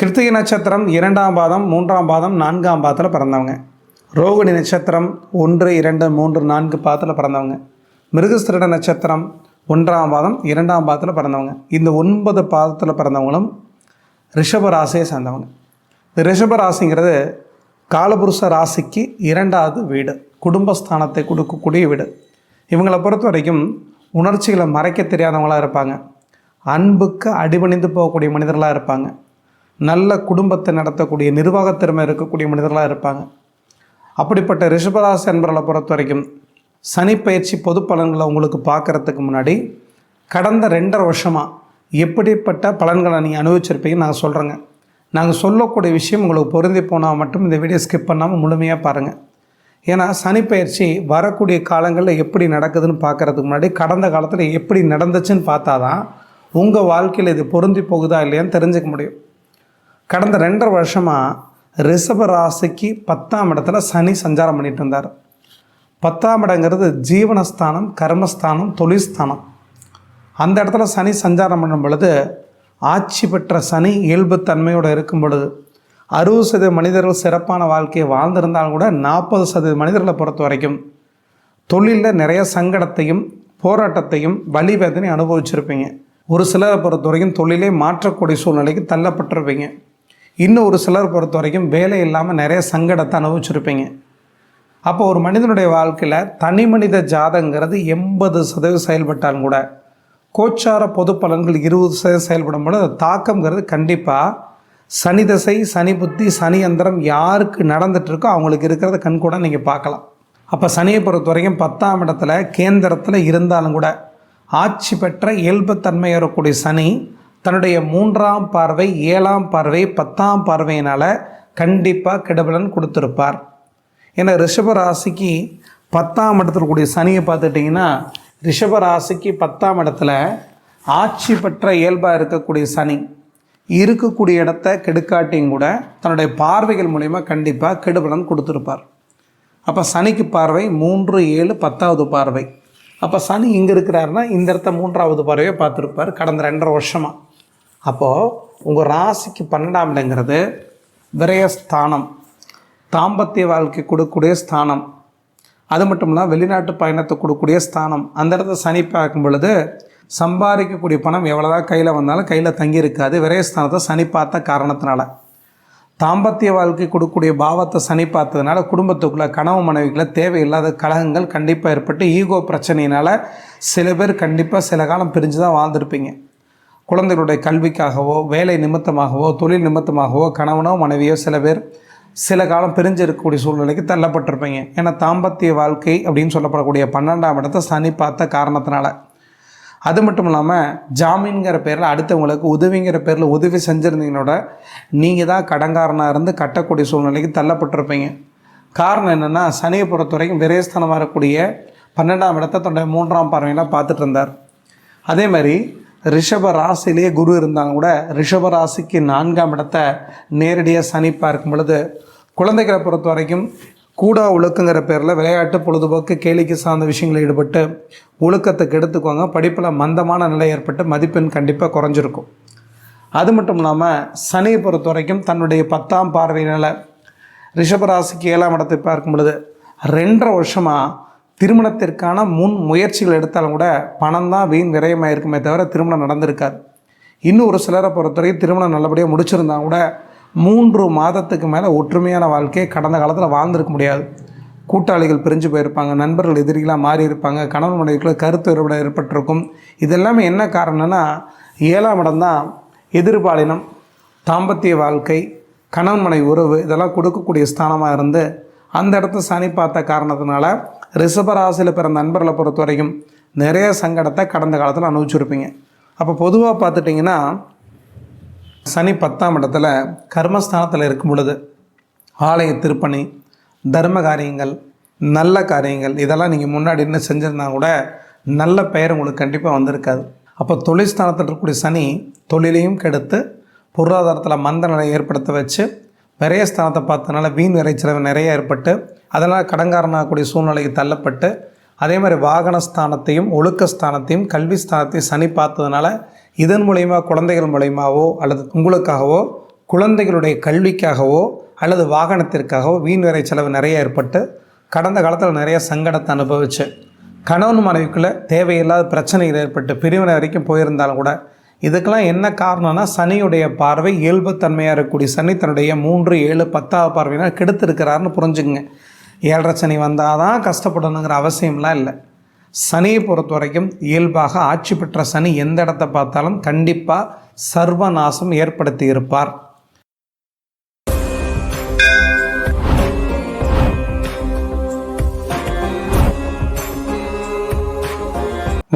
கிருத்திகை நட்சத்திரம் இரண்டாம் பாதம் மூன்றாம் பாதம் நான்காம் பாதத்தில் பிறந்தவங்க. ரோகிணி நட்சத்திரம் ஒன்று இரண்டு மூன்று நான்கு பாதத்தில் பிறந்தவங்க. மிருகஸ்திரட நட்சத்திரம் ஒன்றாம் பாதம் இரண்டாம் பாதத்தில் பிறந்தவங்க. இந்த ஒன்பது பாதத்தில் பிறந்தவங்களும் ரிஷப ராசியை சேர்ந்தவங்க. இந்த ரிஷப ராசிங்கிறது காலபுருஷ ராசிக்கு இரண்டாவது வீடு குடும்பஸ்தானத்தை கொடுக்கக்கூடிய வீடு. இவங்களை பொறுத்த வரைக்கும் உணர்ச்சிகளை மறைக்க தெரியாதவங்களாக இருப்பாங்க. அன்புக்கு அடிபணிந்து போகக்கூடிய மனிதர்களாக இருப்பாங்க. நல்ல குடும்பத்தை நடத்தக்கூடிய நிர்வாகத்திறமை இருக்கக்கூடிய மனிதர்களாக இருப்பாங்க. அப்படிப்பட்ட ரிஷபராசி அன்பர்களை பொறுத்த வரைக்கும் சனி பயிற்சி பொது பலன்களை உங்களுக்கு பார்க்குறதுக்கு முன்னாடி கடந்த ரெண்டரை வருஷமாக எப்படிப்பட்ட பலன்களை நீங்கள் அனுபவிச்சிருப்பீங்கன்னு நான் சொல்கிறேங்க நாங்கள் சொல்லக்கூடிய விஷயம் உங்களுக்கு பொருந்தி போனால் மட்டும் இந்த வீடியோ ஸ்கிப் பண்ணாமல் முழுமையாக பாருங்கள் ஏன்னா சனி பயிற்சி வரக்கூடிய காலங்களில் எப்படி நடக்குதுன்னு பார்க்குறதுக்கு முன்னாடி கடந்த காலத்தில் எப்படி நடந்துச்சுன்னு பார்த்தா தான் உங்கள் வாழ்க்கையில் இது பொருந்தி போகுதா இல்லையான்னு தெரிஞ்சுக்க முடியும். கடந்த ரெண்டரை வருஷமாக ரிஷப ராசிக்கு பத்தாம் இடத்துல சனி சஞ்சாரம் பண்ணிட்டு இருந்தார். பத்தாம் இடங்கிறது ஜீவனஸ்தானம் கர்மஸ்தானம் தொழில்ஸ்தானம். அந்த இடத்துல சனி சஞ்சாரம் பண்ணும் பொழுது ஆட்சி பெற்ற சனி இயல்புத்தன்மையோடு இருக்கும் பொழுது அறுபது சதவீத மனிதர்கள் சிறப்பான வாழ்க்கையை வாழ்ந்திருந்தாலும் கூட நாற்பது சதவீத மனிதர்களை பொறுத்த வரைக்கும் தொழிலில் நிறைய சங்கடத்தையும் போராட்டத்தையும் வழி வேதனை அனுபவிச்சிருப்பீங்க. ஒரு சிலரை பொறுத்த வரைக்கும் தொழிலே மாற்றக்கூடிய சூழ்நிலைக்கு தள்ளப்பட்டிருப்பீங்க. இன்னும் ஒரு சிலர் பொறுத்த வரைக்கும் வேலை இல்லாமல் நிறைய சங்கடத்தை அனுபவிச்சிருப்பீங்க. அப்போ ஒரு மனிதனுடைய வாழ்க்கையில் தனி மனித ஜாதங்கிறது எண்பது சதவீதம் செயல்பட்டாலும் கூட கோச்சார பொது பலன்கள் இருபது சதவீதம் செயல்படும் பொழுது அது தாக்கம்ங்கிறது கண்டிப்பாக சனி தசை சனி புத்தி சனி அந்தரம் யாருக்கு நடந்துகிட்ருக்கோ இருக்கோ அவங்களுக்கு இருக்கிறத கண் கூட நீங்கள் பார்க்கலாம். அப்போ சனியை பொறுத்த வரைக்கும் பத்தாம் இடத்துல கேந்திரத்தில் இருந்தாலும் கூட ஆட்சி பெற்ற இயல்புத்தன்மை ஏறக்கூடிய சனி தன்னுடைய மூன்றாம் பார்வை ஏழாம் பார்வை பத்தாம் பார்வையினால் கண்டிப்பாக கெடுபலன் கொடுத்துருப்பார். ஏன்னா ரிஷப ராசிக்கு பத்தாம் இடத்துல கூடிய சனியை பார்த்துட்டிங்கன்னா ரிஷப ராசிக்கு பத்தாம் இடத்துல ஆட்சி பெற்ற இயல்பாக இருக்கக்கூடிய சனி இருக்கக்கூடிய இடத்த கெடுக்காட்டியும் கூட தன்னுடைய பார்வைகள் மூலிமா கண்டிப்பாக கெடுபலன் கொடுத்துருப்பார். அப்போ சனிக்கு பார்வை மூன்று ஏழு பத்தாவது பார்வை. அப்போ சனி இங்கே இருக்கிறாருன்னா இந்த இடத்த மூன்றாவது பார்வையை பார்த்துருப்பார். கடந்த ரெண்டரை வருஷமாக அப்போது உங்கள் ராசிக்கு பன்னெண்டாம் இடங்கிறது விரயஸ்தானம். தாம்பத்திய வாழ்க்கை கொடுக்கக்கூடிய ஸ்தானம். அது மட்டும் இல்லாமல் வெளிநாட்டு பயணத்தை கொடுக்கக்கூடிய ஸ்தானம். அந்த இடத்த சனி பார்க்கும் பொழுது சம்பாதிக்கக்கூடிய பணம் எவ்வளோதான் கையில் வந்தாலும் கையில் தங்கி இருக்காது. விரயஸ்தானத்தை சனி பார்த்த காரணத்தினால. தாம்பத்திய வாழ்க்கை கொடுக்கக்கூடிய பாவத்தை சனி பார்த்ததுனால குடும்பத்துக்குள்ளே கனவு மனைவிக்குள்ளே தேவையில்லாத கலகங்கள் கண்டிப்பாக ஏற்பட்டு ஈகோ பிரச்சனையினால் சில பேர் கண்டிப்பாக சில காலம் பிரிஞ்சு தான் வாழ்ந்துருப்பீங்க. குழந்தைகளுடைய கல்விக்காகவோ வேலை நிமித்தமாகவோ தொழில் நிமித்தமாகவோ கணவனோ மனைவியோ சில பேர் சில காலம் பிரிஞ்சு இருக்கக்கூடிய சூழ்நிலைக்கு தள்ளப்பட்டிருப்பீங்க. ஏன்னா தாம்பத்திய வாழ்க்கை அப்படின்னு சொல்லப்படக்கூடிய பன்னெண்டாம் இடத்தை சனி பார்த்த காரணத்தினால. அது மட்டும் இல்லாமல் ஜாமீன்கிற பேரில் அடுத்தவங்களுக்கு உதவிங்கிற பேரில் உதவி செஞ்சுருந்தீங்களோட நீங்கள் தான் கடங்காரனாக இருந்து கட்டக்கூடிய சூழ்நிலைக்கு தள்ளப்பட்டிருப்பீங்க. காரணம் என்னென்னா சனியை பொறுத்த வரைக்கும் விரயஸ்தானமாக இருக்கக்கூடிய பன்னெண்டாம் இடத்த தன்னுடைய மூன்றாம் பார்வையெல்லாம் பார்த்துட்டு இருந்தார். அதே மாதிரி ரிஷப ராசிலேயே குரு இருந்தாலும் கூட ரிஷப ராசிக்கு நான்காம் இடத்தை நேரடியாக சனி பார்க்கும் பொழுது குழந்தைகளை பொறுத்த வரைக்கும் கூடா ஒழுக்குங்கிற பேரில் விளையாட்டு பொழுதுபோக்கு கேளிக்கை சார்ந்த விஷயங்களில் ஈடுபட்டு ஒழுக்கத்துக்கு எடுத்துக்கோங்க படிப்பில் மந்தமான நிலை ஏற்பட்டு மதிப்பெண் கண்டிப்பாக குறைஞ்சிருக்கும். அது மட்டும் இல்லாமல் சனியை பொறுத்த வரைக்கும் தன்னுடைய பத்தாம் பார்வையினால் ரிஷபராசிக்கு ஏழாம் இடத்தை பார்க்கும் பொழுது ரெண்டரை வருஷமாக திருமணத்திற்கான முன் முயற்சிகள் எடுத்தாலும் கூட பணம் தான் வீண் விரயமாக இருக்குமே தவிர திருமணம் நடந்திருக்காது. இன்னும் ஒரு சிலரை பொறுத்தவரைக்கும் திருமணம் நல்லபடியாக முடிச்சிருந்தா கூட மூன்று மாதத்துக்கு மேலே ஒற்றுமையான வாழ்க்கையை கடந்த காலத்தில் வாழ்ந்திருக்க முடியாது. கூட்டாளிகள் பிரிஞ்சு போயிருப்பாங்க நண்பர்கள் எதிரிகளாக மாறி இருப்பாங்க கணவன் மனைவிக்குள்ள கருத்து வேறுபாடு ஏற்பட்டிருக்கும். இதெல்லாமே என்ன காரணம்னா ஏழாம் இடம் தான் எதிர்பாலினம் தாம்பத்திய வாழ்க்கை கணவன் மனைவி உறவு இதெல்லாம் கொடுக்கக்கூடிய ஸ்தானமாக இருந்து அந்த இடத்த சனி பார்த்த காரணத்தினால ரிஷபராசியில் பிறந்த நண்பர்களை பொறுத்த வரைக்கும் நிறைய சங்கடத்தை கடந்த காலத்தில் அனுபவிச்சிருப்பீங்க. அப்போ பொதுவாக பார்த்துட்டிங்கன்னா சனி பத்தாம் இடத்துல கர்மஸ்தானத்தில் இருக்கும் பொழுது ஆலய திருப்பணி தர்ம காரியங்கள் நல்ல காரியங்கள் இதெல்லாம் நீங்கள் முன்னாடி என்ன செஞ்சிருந்தா கூட நல்ல பெயர் உங்களுக்கு கண்டிப்பாக வந்திருக்காது. அப்போ தொழில் ஸ்தானத்தில் இருக்கக்கூடிய சனி தொழிலையும் கெடுத்து பொருளாதாரத்தில் மந்த நிலை ஏற்படுத்த வச்சு விரைய ஸ்தானத்தை பார்த்தனால வீண் விரைச்சலவு நிறைய ஏற்பட்டு அதனால் கடங்காரனாகக்கூடிய சூழ்நிலைக்கு தள்ளப்பட்டு அதே மாதிரி வாகன ஸ்தானத்தையும் ஒழுக்க ஸ்தானத்தையும் கல்வி ஸ்தானத்தையும் சனி பார்த்ததுனால இதன் மூலயமா குழந்தைகள் மூலயமாவோ அல்லது உங்களுக்காகவோ குழந்தைகளுடைய கல்விக்காகவோ அல்லது வாகனத்திற்காகவோ வீண் வரை செலவு நிறைய ஏற்பட்டு கடந்த காலத்தில் நிறைய சங்கடத்தை அனுபவிச்சு கணவன் மனைவிக்குள்ளே தேவையில்லாத பிரச்சனைகள் ஏற்பட்டு பிரிவினை வரைக்கும் போயிருந்தாலும் கூட இதுக்கெல்லாம் என்ன காரணம்னா சனியுடைய பார்வை இயல்புத்தன்மையாக இருக்கக்கூடிய சனி தன்னுடைய மூன்று ஏழு பத்தாவது பார்வையினால் கெடுத்திருக்கிறாருன்னு புரிஞ்சுக்குங்க. ஏழரை சனி வந்தால் தான் கஷ்டப்படணுங்கிற அவசியம்லாம் இல்லை. சனியை பொறுத்த வரைக்கும் இயல்பாக ஆட்சி பெற்ற சனி எந்த இடத்த பார்த்தாலும் கண்டிப்பாக சர்வநாசம் ஏற்படுத்தி இருப்பார்.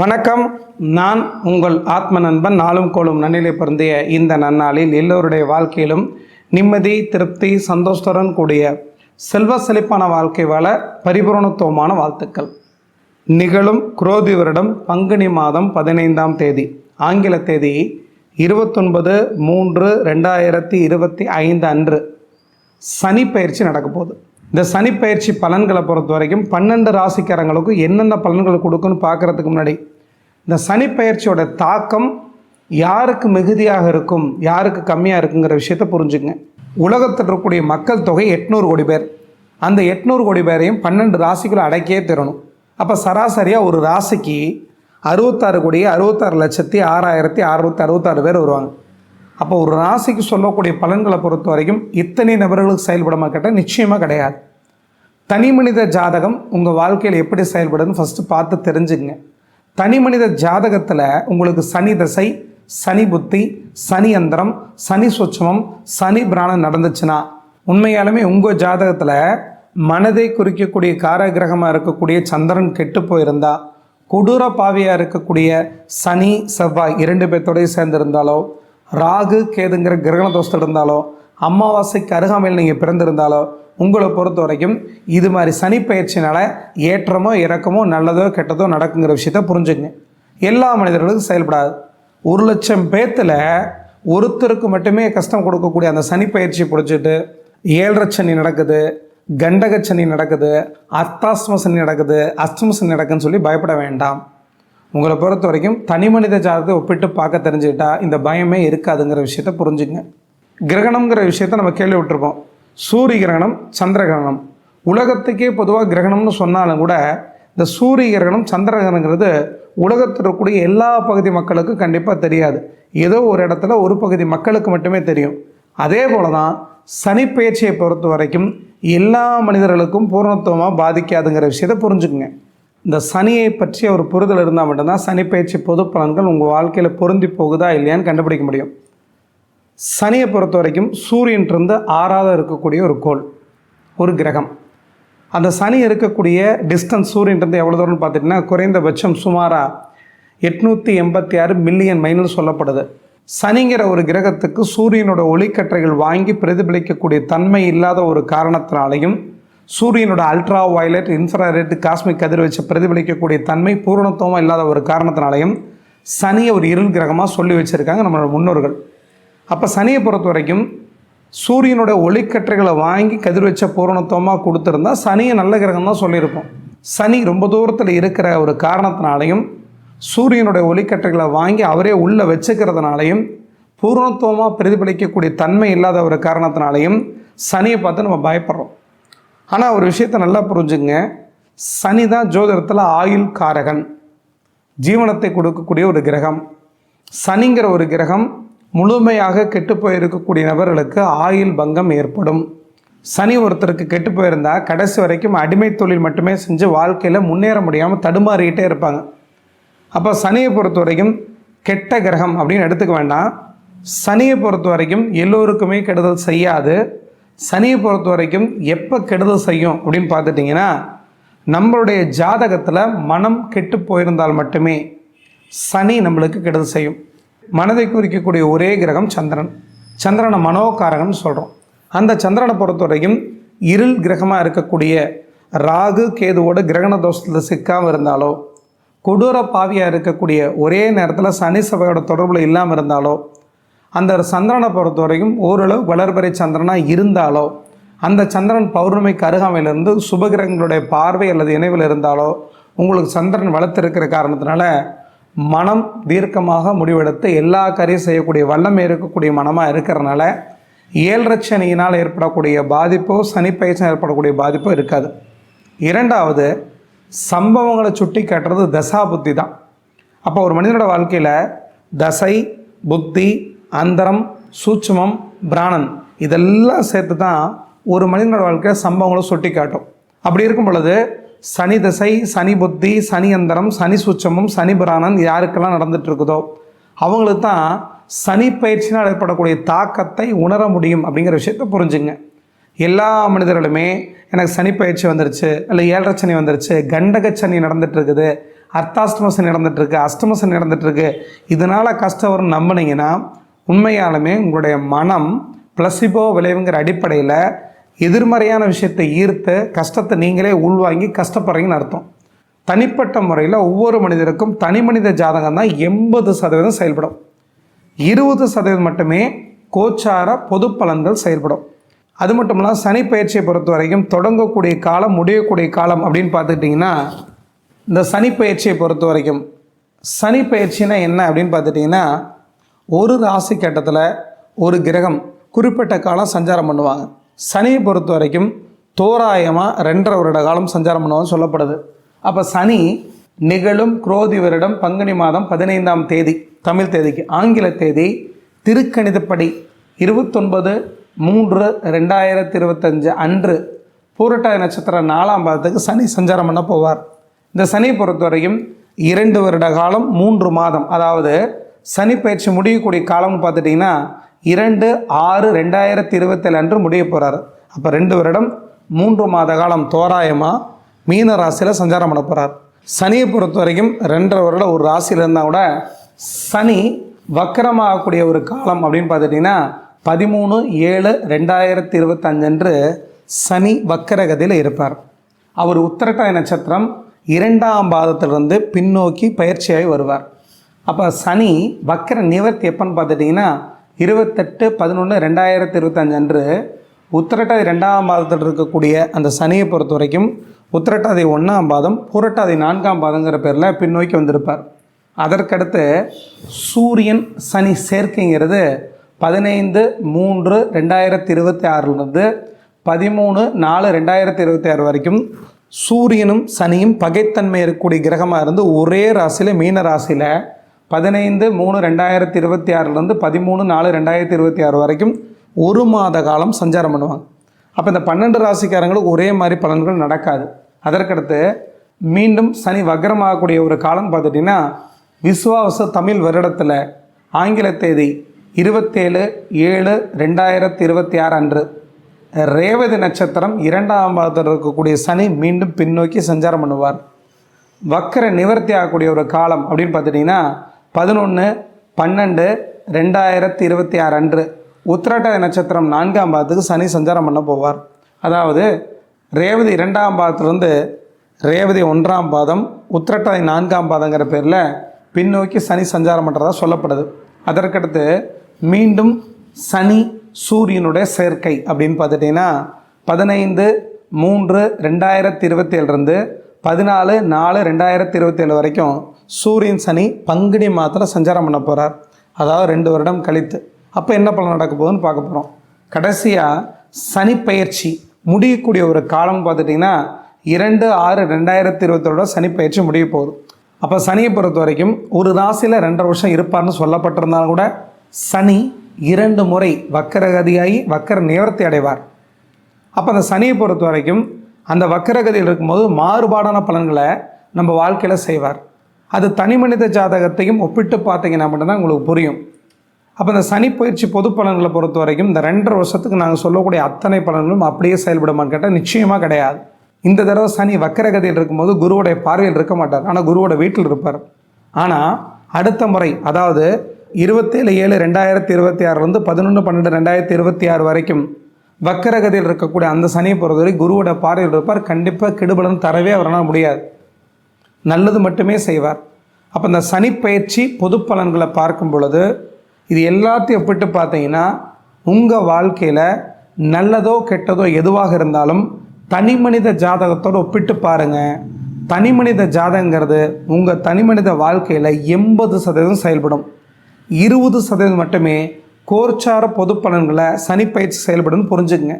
வணக்கம். நான் உங்கள் ஆத்ம நண்பன் நாளும் கோளும் நன்னிலை பொருந்திய இந்த நன்னாளில் எல்லோருடைய வாழ்க்கையிலும் நிம்மதி திருப்தி சந்தோஷத்துடன் கூடிய செல்வ செழிப்பான வாழ்க்கை வாழ பரிபூரணத்துவமான வாழ்த்துக்கள். நிகழும் குரோதி வருடம் பங்குனி மாதம் பதினைந்தாம் தேதி ஆங்கில தேதி இருபத்தொன்பது மூன்று ரெண்டாயிரத்தி இருபத்தி ஐந்து அன்று. சனி பயிற்சி நடக்க போகுது. இந்த சனி பயிற்சி பலன்களை பொறுத்த வரைக்கும் பன்னெண்டு ராசிக்காரங்களுக்கும் என்னென்ன பலன்கள் கொடுக்குன்னு பார்க்குறதுக்கு முன்னாடி இந்த சனி பயிற்சியோட தாக்கம் யாருக்கு மிகுதியாக இருக்கும் யாருக்கு கம்மியாக இருக்குங்கிற விஷயத்த புரிஞ்சுங்க உலகத்தில் இருக்கக்கூடிய மக்கள் தொகை எட்நூறு கோடி பேர். அந்த எட்நூறு கோடி பேரையும் பன்னெண்டு ராசிக்குள்ள அடக்கியே தரணும். அப்போ சராசரியாக ஒரு ராசிக்கு அறுபத்தாறு கோடி அறுபத்தாறு லட்சத்தி ஆறாயிரத்தி அறுநூத்தி அறுபத்தாறு பேர் வருவாங்க. அப்போ ஒரு ராசிக்கு சொல்லக்கூடிய பலன்களை பொறுத்த வரைக்கும் இத்தனை நபர்களுக்கு செயல்படுமா கேட்டால் நிச்சயமாக கிடையாது. தனி மனித ஜாதகம் உங்கள் வாழ்க்கையில் எப்படி செயல்படுதுன்னு ஃபஸ்ட்டு பார்த்து தெரிஞ்சுங்க தனி மனித ஜாதகத்தில் உங்களுக்கு சனி தசை சனி புத்தி சனி அந்தரம் சனி சுட்சமம் சனி பிராணம் நடந்துச்சுன்னா உண்மையாலுமே உங்கள் ஜாதகத்தில் மனதை குறிக்கக்கூடிய காரகிரகமாக இருக்கக்கூடிய சந்திரன் கெட்டு போயிருந்தா கொடூர பாவியாக இருக்கக்கூடிய சனி செவ்வாய் இரண்டு பேர்த்தோடய சேர்ந்திருந்தாலோ ராகு கேதுங்கிற கிரகண தோஷத்தில் இருந்தாலோ அமாவாசைக்கு அருகாமையில் நீங்கள் பிறந்திருந்தாலோ உங்களை பொறுத்த வரைக்கும் இது மாதிரி சனி பயிற்சினால் ஏற்றமோ இறக்கமோ நல்லதோ கெட்டதோ நடக்குங்கிற விஷயத்த புரிஞ்சுங்க எல்லா மனிதர்களுக்கும் செயல்படாது. ஒரு லட்சம் பேத்தில் ஒருத்தருக்கு மட்டுமே கஷ்டம் கொடுக்கக்கூடிய அந்த சனி பிடிச்சிட்டு ஏழரை சனி நடக்குது கண்டக சனி நடக்குது அர்த்தாஸ்ம சனி நடக்குது அஸ்தம சனி நடக்குதுன்னு சொல்லி பயப்பட வேண்டாம். உங்களை பொறுத்த வரைக்கும் தனி மனித ஜாதகத்தை ஒப்பிட்டு பார்க்க தெரிஞ்சுக்கிட்டா இந்த பயமே இருக்காதுங்கிற விஷயத்த புரிஞ்சுங்க கிரகணம்ங்கிற விஷயத்த நம்ம கேள்வி விட்டுருப்போம் சூரிய கிரகணம் சந்திர கிரகணம். உலகத்துக்கே பொதுவாக கிரகணம்னு சொன்னாலும் கூட இந்த சூரிய கிரகணம் சந்திர கிரகணங்கிறது உலகத்தில் இருக்கக்கூடிய எல்லா பகுதி மக்களுக்கும் கண்டிப்பாக தெரியாது. ஏதோ ஒரு இடத்துல ஒரு பகுதி மக்களுக்கு மட்டுமே தெரியும். அதே போல தான் சனிப்பெயர்ச்சியை பொறுத்த வரைக்கும் எல்லா மனிதர்களுக்கும் பூர்ணத்துவமாக பாதிக்காதுங்கிற விஷயத்தை புரிஞ்சுக்குங்க. இந்த சனியை பற்றிய ஒரு புரிதல் இருந்தால் மட்டும்தான் சனிப்பயிற்சி பொது பலன்கள் உங்கள் வாழ்க்கையில் பொருந்தி போகுதா இல்லையான்னு கண்டுபிடிக்க முடியும். சனியை பொறுத்த வரைக்கும் சூரியன்றிருந்து ஆறாவது இருக்கக்கூடிய ஒரு கோள் ஒரு கிரகம். அந்த சனி இருக்கக்கூடிய டிஸ்டன்ஸ் சூரியன்றது எவ்வளோ தூரம்னு பார்த்துட்டிங்கன்னா குறைந்தபட்சம் சுமாராக எட்நூற்றி எண்பத்தி ஆறு மில்லியன் மைல்னு சொல்லப்படுது. சனிங்கிற ஒரு கிரகத்துக்கு சூரியனோட ஒளிக்கற்றைகள் வாங்கி பிரதிபலிக்கக்கூடிய தன்மை இல்லாத ஒரு காரணத்தினாலையும் சூரியனோட அல்ட்ரா வயலட் இன்ஃப்ராரெட் காஸ்மிக் கதிர்வீச்சை பிரதிபலிக்கக்கூடிய தன்மை பூரணத்துவமாக இல்லாத ஒரு காரணத்தினாலையும் சனியை ஒரு இருள் கிரகமாக சொல்லி வச்சுருக்காங்க நம்மளோட முன்னோர்கள். அப்போ சனியை பொறுத்த வரைக்கும் சூரியனோட ஒளிக்கற்றைகளை வாங்கி கதிர்வச்ச பூரணத்துவமாக கொடுத்துருந்தா சனியை நல்ல கிரகம் தான் சொல்லியிருப்போம். சனி ரொம்ப தூரத்தில் இருக்கிற ஒரு காரணத்தினாலையும் சூரியனுடைய ஒளிக்கற்றைகளை வாங்கி அவரே உள்ளே வச்சுக்கிறதுனாலையும் பூரணத்துவமாக பிரதிபலிக்கக்கூடிய தன்மை இல்லாத ஒரு காரணத்தினாலையும் சனியை பார்த்து நம்ம பயப்படுறோம். ஆனால் ஒரு விஷயத்தை நல்லா புரிஞ்சுங்க சனி தான் ஜோதிடத்தில் ஆயுள் காரகன். ஜீவனத்தை கொடுக்கக்கூடிய ஒரு கிரகம். சனிங்கிற ஒரு கிரகம் முழுமையாக கெட்டு போயிருக்கக்கூடிய நபர்களுக்கு ஆயுள் பங்கம் ஏற்படும். சனி ஒருத்தருக்கு கெட்டு போயிருந்தா கடைசி வரைக்கும் அடிமை தொழில் மட்டுமே செஞ்சு வாழ்க்கையில் முன்னேற முடியாமல் தடுமாறிக்கிட்டே இருப்பாங்க. அப்போ சனியை பொறுத்த வரைக்கும் கெட்ட கிரகம் அப்படின்னு எடுத்துக்க வேண்டாம். சனியை பொறுத்த வரைக்கும் எல்லோருக்குமே கெடுதல் செய்யாது. சனியை பொறுத்த வரைக்கும் எப்போ கெடுதல் செய்யும் அப்படின்னு பார்த்துட்டிங்கன்னா நம்மளுடைய ஜாதகத்தில் மனம் கெட்டு போயிருந்தால் மட்டுமே சனி நம்மளுக்கு கெடுதல் செய்யும். மனதை குறிக்கக்கூடிய ஒரே கிரகம் சந்திரன். சந்திரனை மனோகாரகன் சொல்கிறோம் அந்த சந்திரனை பொறுத்தவரையும் இருள் கிரகமாக இருக்கக்கூடிய ராகு கேதுவோட கிரகண தோஷத்தில் சிக்காமல் இருந்தாலோ கொடூர பாவியாக இருக்கக்கூடிய ஒரே நேரத்தில் சனி சபையோட தொடர்பில் இல்லாமல் இருந்தாலோ அந்த சந்திரனை பொறுத்த வரைக்கும் ஓரளவு வளர்பறை சந்திரனாக இருந்தாலோ அந்த சந்திரன் பௌர்ணமிக்கு அருகாமையிலிருந்து சுபகிரகங்களுடைய பார்வை அல்லது இணைவில் இருந்தாலோ உங்களுக்கு சந்திரன் வளர்த்திருக்கிற காரணத்தினால மனம் தீர்க்கமாக முடிவெடுத்து எல்லா காரியம் செய்யக்கூடிய வல்லமை இருக்கக்கூடிய மனமாக இருக்கிறனால ஏழரச்சனையினால் ஏற்படக்கூடிய பாதிப்போ சனி ஏற்படக்கூடிய பாதிப்போ இருக்காது. இரண்டாவது சம்பவங்களை சுட்டி காட்டுறது தசா புத்தி தான். அப்போ ஒரு மனிதனோட வாழ்க்கையில் தசை புத்தி அந்தரம் சூட்சமம் பிராணன் இதெல்லாம் சேர்த்து தான் ஒரு மனிதனோட வாழ்க்கையில் சம்பவங்களை சுட்டி காட்டும். அப்படி இருக்கும் பொழுது சனி தசை சனி புத்தி சனி அந்தரம் சனி சுச்சமும் சனி பிராணன் யாருக்கெல்லாம் நடந்துட்டு இருக்குதோ அவங்களுக்கு தான் சனி பயிற்சினால் ஏற்படக்கூடிய தாக்கத்தை உணர முடியும் அப்படிங்கிற விஷயத்தை புரிஞ்சுங்க. எல்லா மனிதர்களுமே எனக்கு சனி பயிற்சி வந்துருச்சு இல்லை ஏழரை சனி வந்துருச்சு கண்டக சனி நடந்துட்டுருக்குது அர்த்தாஷ்டம சனி நடந்துட்டுருக்கு அஷ்டம சனி நடந்துட்டுருக்கு. இதனால் கஷ்டம் வரும்னு நம்பினீங்கன்னா உண்மையாலுமே உங்களுடைய மனம் பிளசிபோ விளைவுங்கிற அடிப்படையில் எதிர்மறையான விஷயத்தை ஈர்த்து கஷ்டத்தை நீங்களே உள்வாங்கி கஷ்டப்படுறீங்கன்னு அர்த்தம். தனிப்பட்ட முறையில் ஒவ்வொரு மனிதருக்கும் தனி மனித ஜாதகம் தான் எண்பது சதவீதம் செயல்படும். இருபது சதவீதம் மட்டுமே கோச்சார பொது பலன்கள் செயல்படும். அது மட்டும் இல்லாமல் சனி பயிற்சியை பொறுத்த வரைக்கும் தொடங்கக்கூடிய காலம் முடியக்கூடிய காலம் அப்படின்னு பார்த்துக்கிட்டிங்கன்னா இந்த சனி பயிற்சியை பொறுத்த வரைக்கும் சனி பயிற்சினா என்ன அப்படின்னு பார்த்துட்டிங்கன்னா ஒரு ராசி கட்டத்தில் ஒரு கிரகம் குறிப்பிட்ட காலம் சஞ்சாரம் பண்ணுவாங்க. சனியை பொறுத்த வரைக்கும் தோராயமாக ரெண்டரை வருட காலம் சஞ்சாரம் பண்ணுவாங்கன்னு சொல்லப்படுது. அப்போ சனி நிகழும் குரோதி வருடம் பங்குனி மாதம் பதினைந்தாம் தேதி தமிழ் தேதிக்கு ஆங்கில தேதி திருக்கணிதப்படி இருபத்தொன்பது மூன்று ரெண்டாயிரத்தி இருபத்தஞ்சு அன்று பூரட்டாய நட்சத்திரம் நாலாம் பாதத்துக்கு சனி சஞ்சாரம் பண்ண போவார். இந்த சனியை பொறுத்த வரைக்கும் இரண்டு வருட காலம் மூன்று மாதம். அதாவது சனி பயிற்சி முடியக்கூடிய காலம்னு பார்த்துட்டிங்கன்னா இரண்டு ஆறு ரெண்டாயிரத்தி இருபத்தேழு அன்று முடிய போகிறார் அப்போ ரெண்டு வருடம் மூன்று மாத காலம் தோராயமாக மீன ராசியில் சஞ்சாரம் பண்ண போகிறார் சனியை பொறுத்த வரைக்கும் ரெண்டரை வருடம் ஒரு ராசியில் இருந்தால் கூட சனி வக்கரமாகக்கூடிய ஒரு காலம் அப்படின்னு பார்த்துட்டிங்கன்னா பதிமூணு ஏழு ரெண்டாயிரத்தி இருபத்தஞ்சன்று சனி வக்கரகதியில் இருப்பார். அவர் உத்தரட்டாய் நட்சத்திரம் இரண்டாம் பாதத்திலிருந்து பின்னோக்கி பயிற்சியாகி வருவார். அப்போ சனி வக்கர நிவர்த்தி எப்போன்னு பார்த்துட்டிங்கன்னா இருபத்தெட்டு பதினொன்று ரெண்டாயிரத்தி இருபத்தஞ்சு அன்று உத்திரட்டாதி ரெண்டாம் பாதத்தில் இருக்கக்கூடிய அந்த சனியை பொறுத்த வரைக்கும் உத்திரட்டாதி ஒன்றாம் பாதம் புரட்டாதி நான்காம் பாதங்கிற பேரில் பின்னோக்கி வந்திருப்பார். அதற்கடுத்து சூரியன் சனி சேர்க்கைங்கிறது பதினைந்து மூன்று ரெண்டாயிரத்தி இருபத்தி ஆறிலிருந்து பதிமூணு நாலு ரெண்டாயிரத்தி இருபத்தி ஆறு வரைக்கும் சூரியனும் சனியும் பகைத்தன்மை இருக்கக்கூடிய கிரகமாக இருந்து ஒரே ராசியில் மீன ராசியில் பதினைந்து மூணு ரெண்டாயிரத்தி இருபத்தி ஆறுலேருந்து பதிமூணு நாலு ரெண்டாயிரத்தி இருபத்தி ஆறு வரைக்கும் ஒரு மாத காலம் சஞ்சாரம் பண்ணுவாங்க. அப்போ இந்த பன்னெண்டு ராசிக்காரங்களுக்கு ஒரே மாதிரி பலன்கள் நடக்காது. அதற்கடுத்து மீண்டும் சனி வக்ரமாகக்கூடிய ஒரு காலம் பார்த்துட்டிங்கன்னா விஸ்வாவச தமிழ் வருடத்தில் ஆங்கில தேதி இருபத்தேழு ஏழு ரெண்டாயிரத்தி இருபத்தி ஆறு அன்று. ரேவதி நட்சத்திரம் இரண்டாம் பாதத்தில் இருக்கக்கூடிய சனி மீண்டும் பின்னோக்கி சஞ்சாரம் பண்ணுவார். வக்கர நிவர்த்தி ஆகக்கூடிய ஒரு காலம் அப்படின்னு பார்த்துட்டிங்கன்னா பதினொன்று பன்னெண்டு ரெண்டாயிரத்தி இருபத்தி ஆறு அன்று உத்திராட்டாதி நட்சத்திரம் நான்காம் பாதத்துக்கு சனி சஞ்சாரம் பண்ண போவார். அதாவது ரேவதி இரண்டாம் பாதத்திலிருந்து ரேவதி ஒன்றாம் பாதம் உத்திரட்டாதி நான்காம் பாதங்கிற பேரில் பின்னோக்கி சனி சஞ்சாரம் பண்ணுறதா சொல்லப்படுது. அதற்கடுத்து மீண்டும் சனி சூரியனுடைய சேர்க்கை அப்படின்னு பார்த்துட்டிங்கன்னா பதினைந்து மூன்று ரெண்டாயிரத்தி இருபத்தி ஏழுலேருந்து பதினாலு நாலு ரெண்டாயிரத்தி இருபத்தேழு வரைக்கும் சூரியன் சனி பங்குனி மாதத்தில் சஞ்சாரம் பண்ண போகிறார் அதாவது ரெண்டு வருடம் கழித்து. அப்போ என்ன பலன் நடக்க போகுதுன்னு பார்க்க போகிறோம் கடைசியாக சனி பயிற்சி முடியக்கூடிய ஒரு காலம் பார்த்துட்டிங்கன்னா இரண்டு ஆறு ரெண்டாயிரத்தி இருபத்தோட சனி பயிற்சி முடிய போகுது. அப்போ சனியை பொறுத்த வரைக்கும் ஒரு ராசியில் ரெண்டரை வருஷம் இருப்பார்னு சொல்லப்பட்டிருந்தாலும் கூட சனி இரண்டு முறை வக்கரகதியாகி வக்கர நிவர்த்தி அடைவார். அப்போ அந்த சனியை பொறுத்த வரைக்கும் அந்த வக்கரகதியில் இருக்கும்போது மாறுபாடான பலன்களை நம்ம வாழ்க்கையில் செய்வார். அது தனி மனித ஜாதகத்தையும் ஒப்பிட்டு பார்த்தீங்கன்னா மட்டும்தான் உங்களுக்கு புரியும். அப்போ இந்த சனி பயிற்சி பொது பலன்களை பொறுத்த வரைக்கும் இந்த ரெண்டரை வருஷத்துக்கு நாங்கள் சொல்லக்கூடிய அத்தனை பலன்களும் அப்படியே செயல்படுமான்னு கேட்டால் நிச்சயமாக கிடையாது. இந்த தடவை சனி வக்கரகதியில் இருக்கும்போது குருவுடைய பார்வையில் இருக்க மாட்டார். ஆனால் குருவோட வீட்டில் இருப்பார். ஆனால் அடுத்த முறை அதாவது இருபத்தேழு ஏழு ரெண்டாயிரத்தி இருபத்தி ஆறுலேருந்து பதினொன்று பன்னெண்டு ரெண்டாயிரத்தி இருபத்தி ஆறு வரைக்கும் வக்கரகதியில் இருக்கக்கூடிய அந்த சனியை பொறுத்தவரை குருவோட பார்வையில் இருப்பார். கண்டிப்பாக கெடுபலன் தரவே அவரால் முடியாது. நல்லது மட்டுமே செய்வார். அப்போ இந்த சனி பயிற்சி பொது பலன்களை பார்க்கும் பொழுது இது எல்லாத்தையும் ஒப்பிட்டு பார்த்தீங்கன்னா உங்கள் வாழ்க்கையில் நல்லதோ கெட்டதோ எதுவாக இருந்தாலும் தனி மனித ஜாதகத்தோடு ஒப்பிட்டு பாருங்கள் தனி மனித ஜாதகங்கிறது உங்கள் தனி மனித வாழ்க்கையில் எண்பது சதவீதம் செயல்படும். இருபது சதவீதம் மட்டுமே கோர்ச்சார பொது பலன்களை சனி பயிற்சி செயல்படும் புரிஞ்சுக்குங்க.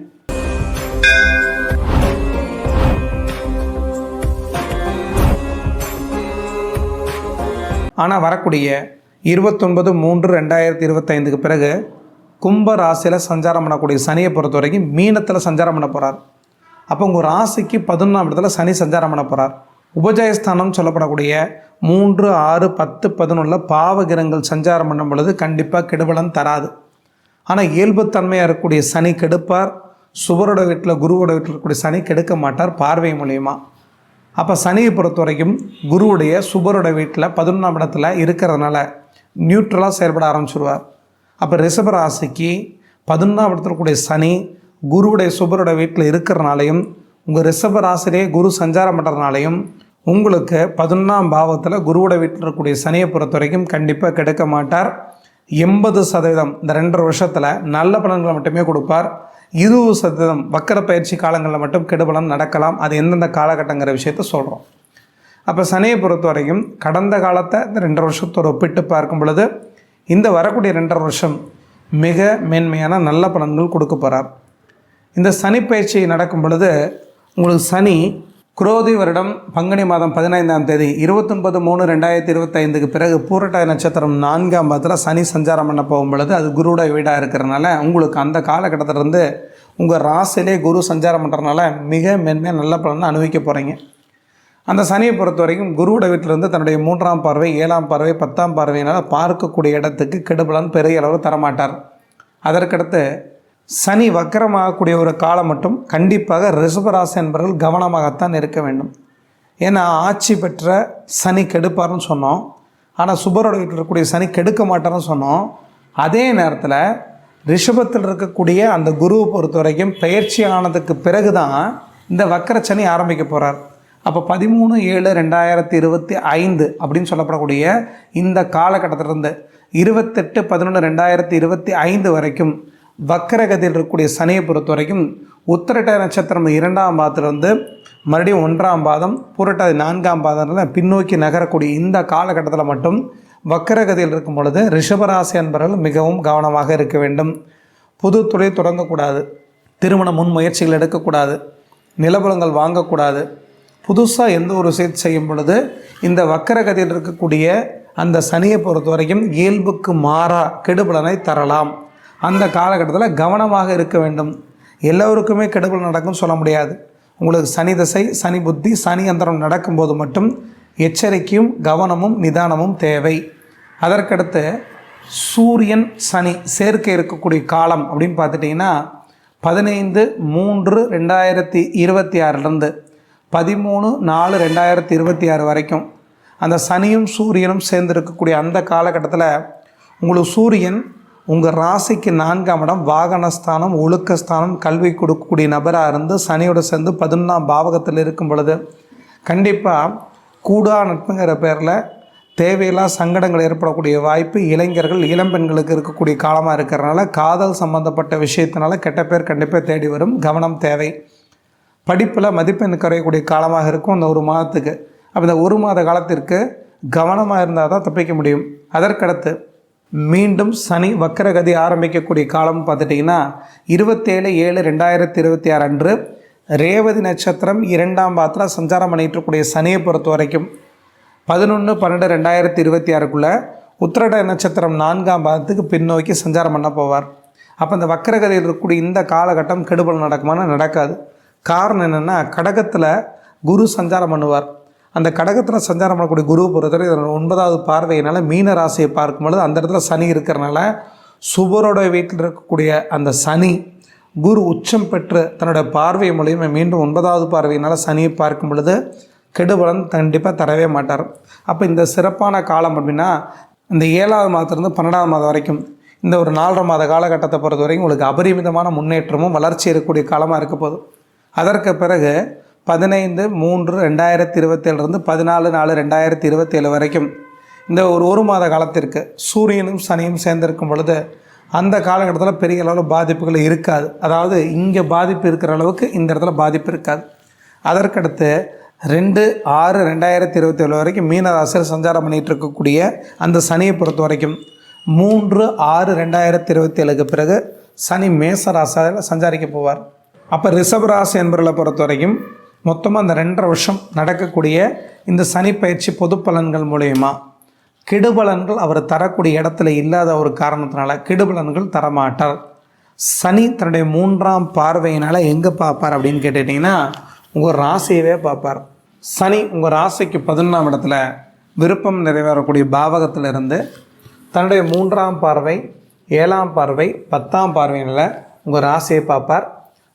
ஆனால் வரக்கூடிய இருபத்தொன்பது மூன்று ரெண்டாயிரத்தி இருபத்தைந்துக்கு பிறகு கும்ப ராசியில் சஞ்சாரம் பண்ணக்கூடிய சனியை பொறுத்த வரைக்கும் மீனத்தில் சஞ்சாரம் பண்ண போகிறார் அப்போ உங்கள் ராசிக்கு பதினொன்றாம் இடத்துல சனி சஞ்சாரம் பண்ண போகிறார் உபஜயஸ்தானம் சொல்லப்படக்கூடிய மூன்று ஆறு பத்து பதினொன்றில் பாவகிரங்கள் சஞ்சாரம் பண்ணும் பொழுது கண்டிப்பாக கெடுபலம் தராது. ஆனால் இயல்புத்தன்மையாக இருக்கக்கூடிய சனி கெடுப்பார். சுவரோட வீட்டில் குருவோட வீட்டில் இருக்கக்கூடிய சனி கெடுக்க மாட்டார் பார்வை மூலயமா. அப்போ சனியை பொறுத்த வரைக்கும் குருவுடைய சுபரோட வீட்டில் பதினொன்றாம் இடத்துல இருக்கிறதுனால நியூட்ரலாக செயல்பட ஆரம்பிச்சிருவார். அப்போ ரிஷப ராசிக்கு பதினொன்றாம் இடத்துல கூடிய சனி குருவுடைய சுபரோட வீட்டில் இருக்கிறனாலையும் உங்கள் ரிஷப ராசிலே குரு சஞ்சாரம் பண்ணுறதுனாலையும் உங்களுக்கு பதினொன்றாம் பாவத்தில் குருவோட வீட்டில் இருக்கக்கூடிய சனியை பொறுத்த வரைக்கும் கண்டிப்பாக கிடைக்க மாட்டார். எண்பது சதவீதம் இந்த ரெண்டரை வருஷத்தில் நல்ல பலன்களை மட்டுமே கொடுப்பார். இருபது சதவீதம் வக்கர பயிற்சி காலங்களில் மட்டும் கெடுபலம் நடக்கலாம். அது எந்தெந்த காலகட்டங்கிற விஷயத்த சொல்கிறோம் அப்போ சனியை பொறுத்த வரைக்கும் கடந்த காலத்தை இந்த ரெண்டரை வருஷத்தோடு ஒப்பிட்டு பார்க்கும் பொழுது இந்த வரக்கூடிய ரெண்டரை வருஷம் மிக மேன்மையான நல்ல பலன்கள் கொடுக்க போகிறார் இந்த சனி பயிற்சி நடக்கும் பொழுது உங்களுக்கு சனி குரோதி வருடம் பங்குனி மாதம் பதினைந்தாம் தேதி இருபத்தொன்பது மூணு ரெண்டாயிரத்தி இருபத்தைந்துக்கு பிறகு பூரட்டாய் நட்சத்திரம் நான்காம் பாதத்தில் சனி சஞ்சாரம் பண்ண போகும் பொழுது அது குருவோட வீடாக இருக்கிறனால உங்களுக்கு அந்த காலகட்டத்திலிருந்து உங்கள் ராசிலே குரு சஞ்சாரம் பண்ணுறதுனால மிக மென்மையாக நல்ல பலனை அனுபவிக்க போகிறீங்க அந்த சனியை பொறுத்த வரைக்கும் குருவோட வீட்டிலிருந்து தன்னுடைய மூன்றாம் பார்வை ஏழாம் பார்வை பத்தாம் பார்வையினால் பார்க்கக்கூடிய இடத்துக்கு கெடுபலன் பெரிய அளவு தரமாட்டார். அதற்கடுத்து சனி வக்கரமாகக்கூடிய ஒரு காலம் மட்டும் கண்டிப்பாக ரிஷபராசி என்பவர்கள் கவனமாகத்தான் இருக்க வேண்டும். ஏன்னா ஆட்சி பெற்ற சனி கெடுப்பார்னு சொன்னோம். ஆனால் சுபரோட வீட்டில் இருக்கக்கூடிய சனி கெடுக்க மாட்டார்னு சொன்னோம். அதே நேரத்தில் ரிஷபத்தில் இருக்கக்கூடிய அந்த குருவை பொறுத்த வரைக்கும் பயிற்சி ஆனதுக்கு பிறகு தான் இந்த வக்கர சனி ஆரம்பிக்க போகிறார் அப்போ பதிமூணு ஏழு ரெண்டாயிரத்தி இருபத்தி ஐந்து அப்படின்னு சொல்லப்படக்கூடிய இந்த காலகட்டத்திலிருந்து இருபத்தெட்டு பதினொன்று ரெண்டாயிரத்தி இருபத்தி ஐந்து வரைக்கும் வக்கரகதியில் இருக்கக்கூடிய சனியை பொறுத்த வரைக்கும் உத்திரட்ட நட்சத்திரம் இரண்டாம் பாதத்திலிருந்து மறுபடியும் ஒன்றாம் பாதம் புரட்டாதி நான்காம் பாதத்தில் பின்னோக்கி நகரக்கூடிய இந்த காலகட்டத்தில் மட்டும் வக்கரகதியில் இருக்கும் பொழுது ரிஷபராசி அன்பர்கள் மிகவும் கவனமாக இருக்க வேண்டும். புது தொழில் தொடங்கக்கூடாது. திருமண முன் முயற்சிகள் எடுக்கக்கூடாது. நிலபலங்கள் வாங்கக்கூடாது. புதுசாக எந்த ஒரு விஷயத்தை செய்யும் பொழுது இந்த வக்கரகதியில் இருக்கக்கூடிய அந்த சனியை பொறுத்த வரைக்கும் இயல்புக்கு மாறா கெடுபலனை தரலாம். அந்த காலகட்டத்தில் கவனமாக இருக்க வேண்டும். எல்லோருக்குமே கெடுபல் நடக்கும்னு சொல்ல முடியாது. உங்களுக்கு சனி தசை சனி புத்தி சனி அந்தரம் நடக்கும்போது மட்டும் எச்சரிக்கையும் கவனமும் நிதானமும் தேவை. அதற்கடுத்து சூரியன் சனி சேர்க்கை இருக்கக்கூடிய காலம் அப்படின்னு பார்த்துட்டிங்கன்னா பதினைந்து மூன்று ரெண்டாயிரத்தி இருபத்தி ஆறிலிருந்து பதிமூணு நாலு ரெண்டாயிரத்தி இருபத்தி ஆறு வரைக்கும் அந்த சனியும் சூரியனும் சேர்ந்து இருக்கக்கூடிய அந்த காலகட்டத்தில் உங்களுக்கு சூரியன் உங்கள் ராசிக்கு நான்காம் இடம் வாகனஸ்தானம் ஒழுக்கஸ்தானம் கல்வி கொடுக்கக்கூடிய நபராக இருந்து சனியோட சேர்ந்து பதினொன்றாம் பாவகத்தில் இருக்கும் பொழுது கண்டிப்பாக கூடா நட்புங்கிற பேரில் தேவையில்லா சங்கடங்கள் ஏற்படக்கூடிய வாய்ப்பு இளைஞர்கள் இளம்பெண்களுக்கு இருக்கக்கூடிய காலமாக இருக்கிறனால காதல் சம்பந்தப்பட்ட விஷயத்தினால கெட்ட பேர் கண்டிப்பாக தேடி வரும். கவனம் தேவை. படிப்பில் மதிப்பெண் குறையக்கூடிய காலமாக இருக்கும் அந்த ஒரு மாதத்துக்கு. அப்போ இந்த ஒரு மாத காலத்திற்கு கவனமாக இருந்தால் தான் தப்பிக்க முடியும். அதற்கடுத்து மீண்டும் சனி வக்கரகதி ஆரம்பிக்கக்கூடிய காலம் பார்த்துட்டிங்கன்னா இருபத்தேழு ஏழு ரெண்டாயிரத்தி இருபத்தி ஆறு அன்று ரேவதி நட்சத்திரம் இரண்டாம் பாத்திரம் சஞ்சாரம் பண்ணிட்டு இருக்கக்கூடிய சனியை பொறுத்த வரைக்கும் பதினொன்று பன்னெண்டு ரெண்டாயிரத்தி இருபத்தி ஆறுக்குள்ளே உத்திரட நட்சத்திரம் நான்காம் பாதத்துக்கு பின்னோக்கி சஞ்சாரம் பண்ண போவார். அப்போ இந்த வக்கரகதியில் இருக்கக்கூடிய இந்த காலகட்டம் கெடுபல் நடக்குமானா நடக்காது. காரணம் என்னென்னா கடகத்தில் குரு சஞ்சாரம் பண்ணுவார். அந்த கடகத்தில் சஞ்சாரம் பண்ணக்கூடிய குரு பொறுத்தவரை இதனோட ஒன்பதாவது பார்வையினால் மீன ராசியை பார்க்கும் பொழுது அந்த இடத்துல சனி இருக்கிறனால சுபரோட வீட்டில் இருக்கக்கூடிய அந்த சனி குரு உச்சம் பெற்று தன்னோட பார்வை மூலியமாக மீண்டும் ஒன்பதாவது பார்வையினால் சனியை பார்க்கும் பொழுது கெடுபலன் கண்டிப்பாக தரவே மாட்டார். அப்போ இந்த சிறப்பான காலம் அப்படின்னா இந்த ஏழாவது மாதத்துலேருந்து பன்னெண்டாவது மாதம் வரைக்கும் இந்த ஒரு நாலரை மாத காலகட்டத்தை பொறுத்த வரைக்கும் உங்களுக்கு அபரிமிதமான முன்னேற்றமும் வளர்ச்சி இருக்கக்கூடிய காலமாக இருக்க போதும் அதற்கு பிறகு பதினைந்து மூன்று ரெண்டாயிரத்தி இருபத்தேழுலேருந்து பதினாலு நாலு ரெண்டாயிரத்தி இருபத்தேழு வரைக்கும். இந்த ஒரு ஒரு மாத காலத்திற்கு சூரியனும் சனியும் சேர்ந்திருக்கும் பொழுது அந்த காலகட்டத்தில் பெரிய அளவில் பாதிப்புகள் இருக்காது. அதாவது இங்கே பாதிப்பு இருக்கிற அளவுக்கு இந்த இடத்துல பாதிப்பு இருக்காது. அதற்கடுத்து ரெண்டு ஆறு ரெண்டாயிரத்தி இருபத்தேழு வரைக்கும் மீனராசியில் சஞ்சாரம் பண்ணிகிட்டு இருக்கக்கூடிய அந்த சனியை பொறுத்த வரைக்கும் மூன்று ஆறு ரெண்டாயிரத்தி இருபத்தி ஏழுக்கு பிறகு சனி மேச ராசியில் சஞ்சாரிக்க போவார். அப்போ ரிஷபராசி என்பவர்களை பொறுத்த வரைக்கும் மொத்தமாக அந்த ரெண்டரை வருஷம் நடக்கக்கூடிய இந்த சனி பயிற்சி பொது பலன்கள் மூலயமா கெடுபலன்கள் அவர் தரக்கூடிய இடத்துல இல்லாத ஒரு காரணத்தினால கெடுபலன்கள் தரமாட்டார். சனி தன்னுடைய மூன்றாம் பார்வையினால் எங்கே பார்ப்பார் அப்படின்னு கேட்டுட்டிங்கன்னா உங்கள் ராசியவே பார்ப்பார். சனி உங்கள் ராசிக்கு பதினொன்றாம் இடத்துல விருப்பம் நிறைவேறக்கூடிய பாவகத்தில் இருந்து தன்னுடைய மூன்றாம் பார்வை ஏழாம் பார்வை பத்தாம் பார்வையினால் உங்கள் ராசியை பார்ப்பார்.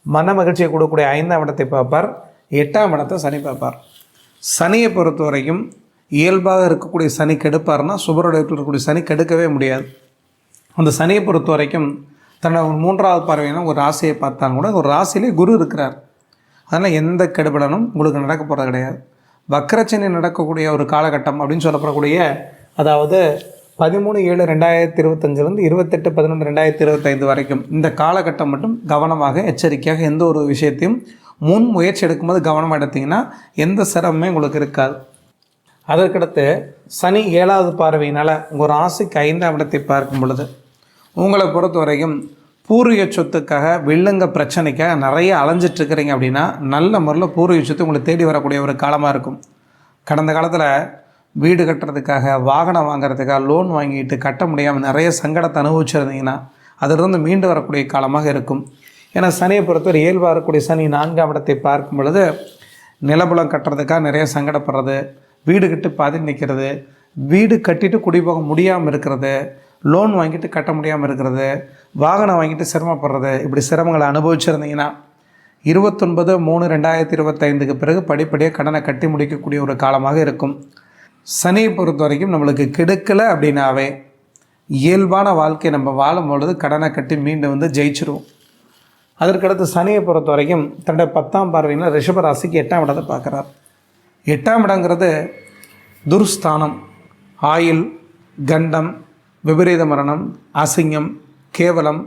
மன மகிழ்ச்சியை கொடுக்கக்கூடிய ஐந்தாம் இடத்தை பார்ப்பார். எட்டாம் இடத்தை சனி பார்ப்பார். சனியை பொறுத்த வரைக்கும் இயல்பாக இருக்கக்கூடிய சனி கெடுப்பார்னா சுபரோட இருக்கக்கூடிய சனி கெடுக்கவே முடியாது. அந்த சனியை பொறுத்த வரைக்கும் தன்னோட மூன்றாவது பார்வையினா ஒரு ராசியை பார்த்தாலும் கூட ஒரு ராசியிலே குரு இருக்கிறார். அதனால் எந்த கெடுபடனும் உங்களுக்கு நடக்க போகிறது கிடையாது. வக்கரச்சனி நடக்கக்கூடிய ஒரு காலகட்டம் அப்படின்னு சொல்லப்படக்கூடிய அதாவது பதிமூணு ஏழு ரெண்டாயிரத்தி இருபத்தஞ்சிலேருந்து இருபத்தெட்டு பதினொன்று ரெண்டாயிரத்தி இருபத்தைந்து வரைக்கும் இந்த காலகட்டம் மட்டும் கவனமாக எச்சரிக்கையாக எந்த ஒரு விஷயத்தையும் முன் முயற்சி எடுக்கும்போது கவனமாக எடுத்தீங்கன்னா எந்த சிரமமே உங்களுக்கு இருக்காது. அதற்கடுத்து சனி ஏழாவது பார்வையினால் உங்கள் ராசிக்கு ஐந்தாம் இடத்தை பார்க்கும் பொழுது உங்களை பொறுத்த வரைக்கும் பூர்வீக சொத்துக்காக வில்லுங்க பிரச்சனைக்காக நிறைய அலைஞ்சிட்ருக்கிறீங்க அப்படின்னா நல்ல முறையில் பூர்வீக சொத்து உங்களை தேடி வரக்கூடிய ஒரு காலமாக இருக்கும். கடந்த காலத்தில் வீடு கட்டுறதுக்காக வாகனம் வாங்குறதுக்காக லோன் வாங்கிட்டு கட்ட முடியாமல் நிறைய சங்கடத்தை அனுபவிச்சிருந்தீங்கன்னா அதிலிருந்து மீண்டு வரக்கூடிய காலமாக இருக்கும். ஏன்னா சனியை பொறுத்தவரை இயல்பாக இருக்கக்கூடிய சனி நான்காம் இடத்தை பார்க்கும் பொழுது நிலபுலம் கட்டுறதுக்காக நிறைய சங்கடப்படுறது வீடு கட்டு பாதி நிற்கிறது வீடு கட்டிட்டு குடிபோக முடியாமல் இருக்கிறது லோன் வாங்கிட்டு கட்ட முடியாமல் இருக்கிறது வாகனம் வாங்கிட்டு சிரமப்படுறது இப்படி சிரமங்களை அனுபவிச்சிருந்தீங்கன்னா இருபத்தொன்பது மூணு ரெண்டாயிரத்தி இருபத்தைந்துக்கு பிறகு படிப்படியாக கடனை கட்டி முடிக்கக்கூடிய ஒரு காலமாக இருக்கும். சனியை பொறுத்த வரைக்கும் நம்மளுக்கு கெடுக்கலை அப்படின்னாவே இயல்பான வாழ்க்கை நம்ம வாழும் பொழுது கடனை கட்டி மீண்டும் வந்து ஜெயிச்சிருவோம். அதற்கடுத்து சனியை பொறுத்த வரைக்கும் தன்னுடைய பத்தாம் பார்வையில் ரிஷபராசிக்கு எட்டாம் இடத்தை பார்க்குறார். எட்டாம் இடங்கிறது துர்ஸ்தானம் ஆயில் கண்டம் விபரீத மரணம் அசிங்கம் கேவலம்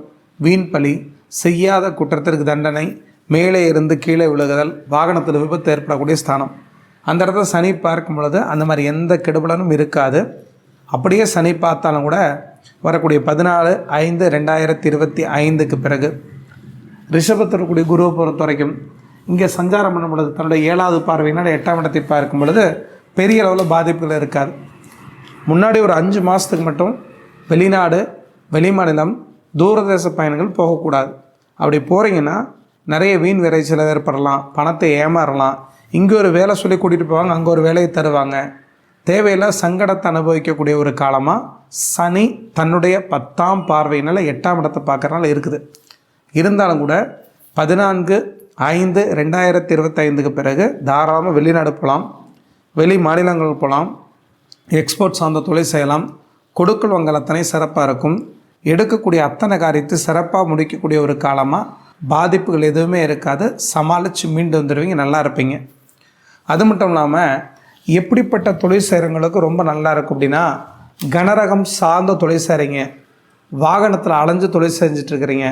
வீண்பலி செய்யாத குற்றத்திற்கு தண்டனை மேலே இருந்து கீழே விழுகுதல் வாகனத்தில் விபத்து ஏற்படக்கூடிய ஸ்தானம். அந்த இடத்துல சனி பார்க்கும் பொழுது அந்த மாதிரி எந்த கெடுபலனும் இருக்காது. அப்படியே சனி பார்த்தாலும் கூட வரக்கூடிய பதினாலு ஐந்து ரெண்டாயிரத்தி இருபத்தி ஐந்துக்கு பிறகு ரிஷபத்தில் கூடிய குருவை பொறுத்த வரைக்கும் இங்கே சஞ்சாரம் பண்ணும் பொழுது தன்னுடைய ஏழாவது பார்வையினால் எட்டாம் இடத்தை பார்க்கும் பொழுது பெரிய அளவில் பாதிப்புகள் இருக்காது. முன்னாடி ஒரு அஞ்சு மாதத்துக்கு மட்டும் வெளிநாடு வெளிமாநிலம் தூரதேச பயணங்கள் போகக்கூடாது. அப்படி போகிறீங்கன்னா நிறைய வீண் விரைச்சல் ஏற்படலாம் பணத்தை ஏமாறலாம். இங்கே ஒரு வேலை சொல்லி கூட்டிகிட்டு போவாங்க அங்கே ஒரு வேலையை தருவாங்க. தேவையில்லா சங்கடத்தை அனுபவிக்கக்கூடிய ஒரு காலமாக சனி தன்னுடைய பத்தாம் பார்வையினால் எட்டாம் இடத்தை பார்க்குறனால இருக்குது. இருந்தாலும் கூட பதினான்கு ஐந்து ரெண்டாயிரத்தி இருபத்தைந்துக்கு பிறகு தாராளமாக வெளிநாடு போகலாம். வெளி மாநிலங்கள் போகலாம். எக்ஸ்போர்ட் சார்ந்த தொழில் செய்யலாம். கொடுக்கல் வாங்கல் அத்தனை சிறப்பாக இருக்கும். எடுக்கக்கூடிய அத்தனை காரியத்தை சிறப்பாக முடிக்கக்கூடிய ஒரு காலமாக பாதிப்புகள் எதுவுமே இருக்காது. சமாளித்து மீண்டு வந்துடுவீங்க நல்லா இருப்பீங்க. அது மட்டும் இல்லாமல் எப்படிப்பட்ட தொழில் செய்கிறவங்களுக்கு ரொம்ப நல்லா இருக்கும் அப்படின்னா கனரகம் சார்ந்த தொழில் செய்கிறீங்க வாகனத்தில் அலைஞ்சு தொழில் செஞ்சிட்ருக்கிறீங்க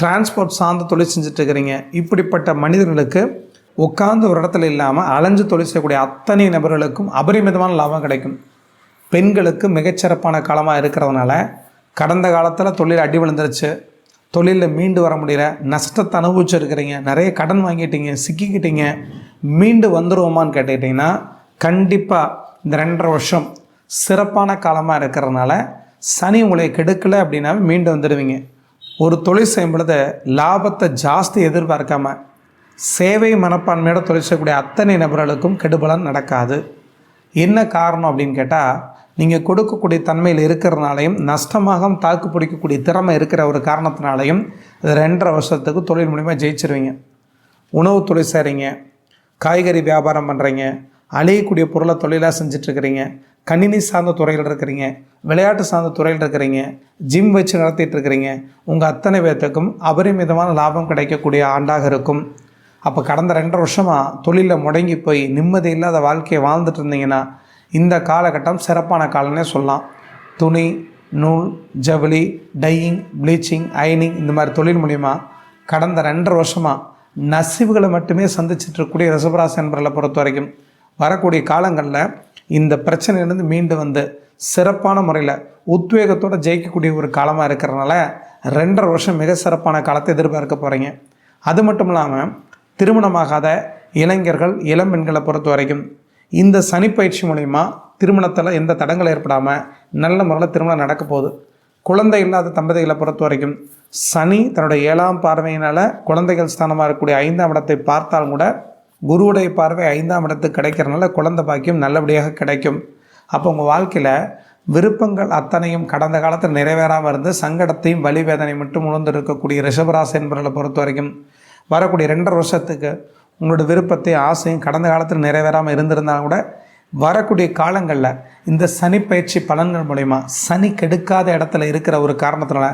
டிரான்ஸ்போர்ட் சார்ந்த தொழில் செஞ்சிட்ருக்கிறீங்க இப்படிப்பட்ட மனிதர்களுக்கு உட்கார்ந்து ஒரு இடத்துல இல்லாமல் அலைஞ்சு தொழில் செய்யக்கூடிய அத்தனை நபர்களுக்கும் அபரிமிதமான லாபம் கிடைக்கும். பெண்களுக்கு மிகச்சிறப்பான காலமாக இருக்கிறதுனால கடந்த காலத்தில் தொழில் அடி விழுந்துருச்சு. தொழிலில் மீண்டு வர முடியல. நஷ்டத்தை அனுபவிச்சிருக்கிறீங்க. நிறைய கடன் வாங்கிட்டீங்க. சிக்கிக்கிட்டீங்க. மீண்டு வந்துருவோமான்னு கேட்டுக்கிட்டிங்கன்னா கண்டிப்பாக இந்த ரெண்டரை வருஷம் சிறப்பான காலமாக இருக்கிறதுனால சனி உங்களை கெடுக்கலை அப்படின்னாவே மீண்டு வந்துடுவீங்க. ஒரு தொழில் செய்யும் பொழுது லாபத்தை ஜாஸ்தி எதிர்பார்க்காம சேவை மனப்பான்மையோட தொழில் செய்யக்கூடிய அத்தனை நபர்களுக்கும் கெடுபலன் நடக்காது. என்ன காரணம் அப்படின்னு கேட்டால் நீங்கள் கொடுக்கக்கூடிய தன்மையில் இருக்கிறனாலையும் நஷ்டமாக தாக்கு பிடிக்கக்கூடிய திறமை இருக்கிற ஒரு காரணத்தினாலையும் இது ரெண்டரை வருஷத்துக்கு தொழில் மூலிமா ஜெயிச்சிருவீங்க. உணவு தொழில் செய்கிறீங்க காய்கறி வியாபாரம் பண்ணுறீங்க அழியக்கூடிய பொருளை தொழிலாக செஞ்சிட்ருக்கிறீங்க கணினி சார்ந்த துறையில் இருக்கிறீங்க விளையாட்டு சார்ந்த துறையில் இருக்கிறீங்க ஜிம் வச்சு நடத்திட்டு இருக்கிறீங்க உங்கள் அத்தனை பேர்த்துக்கும் அபரிமிதமான லாபம் கிடைக்கக்கூடிய ஆண்டாக இருக்கும். அப்போ கடந்த ரெண்டரை வருஷமாக தொழிலில் முடங்கி போய் நிம்மதி இல்லாத வாழ்க்கையை வாழ்ந்துட்டு இருந்தீங்கன்னா இந்த காலகட்டம் சிறப்பான காலம்னே சொல்லலாம். துணி நூல் ஜவுளி டையிங் ப்ளீச்சிங் அயனிங் இந்த மாதிரி தொழில் மூலிமா கடந்த ரெண்டரை வருஷமாக நசிவுகளை மட்டுமே சந்திச்சிட்டு இருக்கக்கூடிய ரிசபராசி என்பர்களை பொறுத்த வரைக்கும் வரக்கூடிய காலங்களில் இந்த பிரச்சனையிலேருந்து மீண்டு வந்து சிறப்பான முறையில் உத்வேகத்தோடு ஜெயிக்கக்கூடிய ஒரு காலமாக இருக்கிறனால ரெண்டரை வருஷம் மிக சிறப்பான காலத்தை எதிர்பார்க்க போகிறீங்க அது மட்டும் இல்லாமல் திருமணமாகாத இளைஞர்கள் இளம் பெண்களை பொறுத்த வரைக்கும் இந்த சனிப்பயிற்சி மூலிமா திருமணத்தில் எந்த தடங்கள் ஏற்படாமல் நல்ல முறையில் திருமணம் நடக்க போகுது. குழந்தை இல்லாத தம்பதிகளை பொறுத்த வரைக்கும் சனி தன்னுடைய ஏழாம் பார்வையினால் குழந்தைகள் ஸ்தானமாக இருக்கக்கூடிய ஐந்தாம் இடத்தை பார்த்தாலும் கூட குருவுடைய பார்வை ஐந்தாம் இடத்துக்கு கிடைக்கிறனால குழந்தை பாக்கியம் நல்லபடியாக கிடைக்கும். அப்போ உங்கள் வாழ்க்கையில் விருப்பங்கள் அத்தனையும் கடந்த காலத்தில் நிறைவேறாமல் இருந்து சங்கடத்தையும் வலிவேதனை மட்டும் உணர்ந்து இருக்கக்கூடிய ரிஷபராசி என்பவர்களை பொறுத்த வரைக்கும் வரக்கூடிய ரெண்டரை வருஷத்துக்கு உங்களோட விருப்பத்தையும் ஆசையும் கடந்த காலத்தில் நிறைவேறாமல் இருந்திருந்தாலும் கூட வரக்கூடிய காலங்களில் இந்த சனி பயிற்சி பலன்கள் மூலயமா சனி கெடுக்காத இடத்துல இருக்கிற ஒரு காரணத்தினால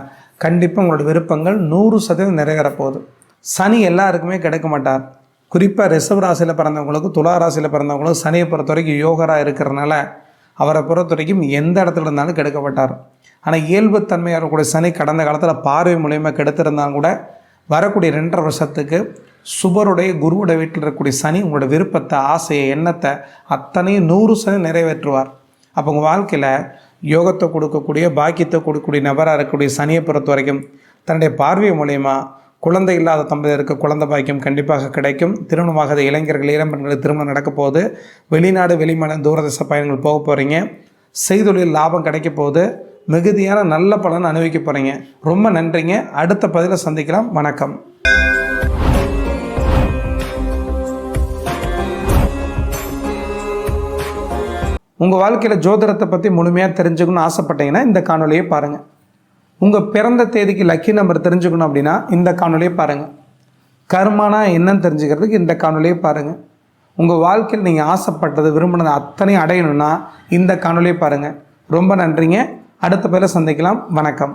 கண்டிப்பாக உங்களோட விருப்பங்கள் நூறு சதவீதம் நிறைவேறப் போகுது. சனி எல்லாருக்குமே கிடைக்க மாட்டார். குறிப்பாக ரிஷப ராசியில் பிறந்தவங்களுக்கு துலா ராசியில் பிறந்தவங்களுக்கு சனியை பொறுத்த வரைக்கும் யோகராக இருக்கிறனால அவரை பொறுத்த வரைக்கும் எந்த இடத்துல இருந்தாலும் கெடுக்கப்பட்டார். ஆனால் இயல்புத்தன்மையாக இருக்கக்கூடிய சனி கடந்த காலத்தில் பார்வை மூலியமாக கெடுத்திருந்தாலும் கூட வரக்கூடிய ரெண்டரை வருஷத்துக்கு சுபருடைய குருவுடைய வீட்டில் இருக்கக்கூடிய சனி உங்களோட விருப்பத்தை ஆசையை எண்ணத்தை அத்தனையும் நூறு சனி நிறைவேற்றுவார். அப்போ உங்கள் வாழ்க்கையில் யோகத்தை கொடுக்கக்கூடிய பாக்கியத்தை கொடுக்கக்கூடிய நபராக இருக்கக்கூடிய சனியை பொறுத்த வரைக்கும் தன்னுடைய பார்வை மூலயமா குழந்தை இல்லாத தம்பதியருக்கு குழந்தை பாக்கியம் கண்டிப்பாக கிடைக்கும். திருமணமாகாத இளைஞர்கள் இளம்பெண்களுக்கு திருமணம் நடக்க போகுது. வெளிநாடு வெளிமாநில தூரதேச பயணங்கள் போக போகிறீங்க செய்தொழில் லாபம் கிடைக்க போகுது. மிகுதியான நல்ல பலன் அனுபவிக்க போகிறீங்க ரொம்ப நன்றிங்க. அடுத்த பதிலை சந்திக்கலாம். வணக்கம். உங்கள் வாழ்க்கையில் ஜோதிடத்தை பற்றி முழுமையாக தெரிஞ்சுக்கணும்னு ஆசைப்பட்டீங்கன்னா இந்த காணொலியை பாருங்கள் உங்கள் பிறந்த தேதிக்கு லக்கி நம்பர் தெரிஞ்சுக்கணும் அப்படின்னா இந்த காணொலியை பாருங்கள் கர்மானா என்னன்னு தெரிஞ்சுக்கிறதுக்கு இந்த காணொலியை பாருங்கள் உங்கள் வாழ்க்கையில் நீங்கள் ஆசைப்பட்டது விரும்பினது அத்தனையும் அடையணும்னா இந்த காணொலியை பாருங்கள் ரொம்ப நன்றிங்க. அடுத்த பேரை சந்திக்கலாம். வணக்கம்.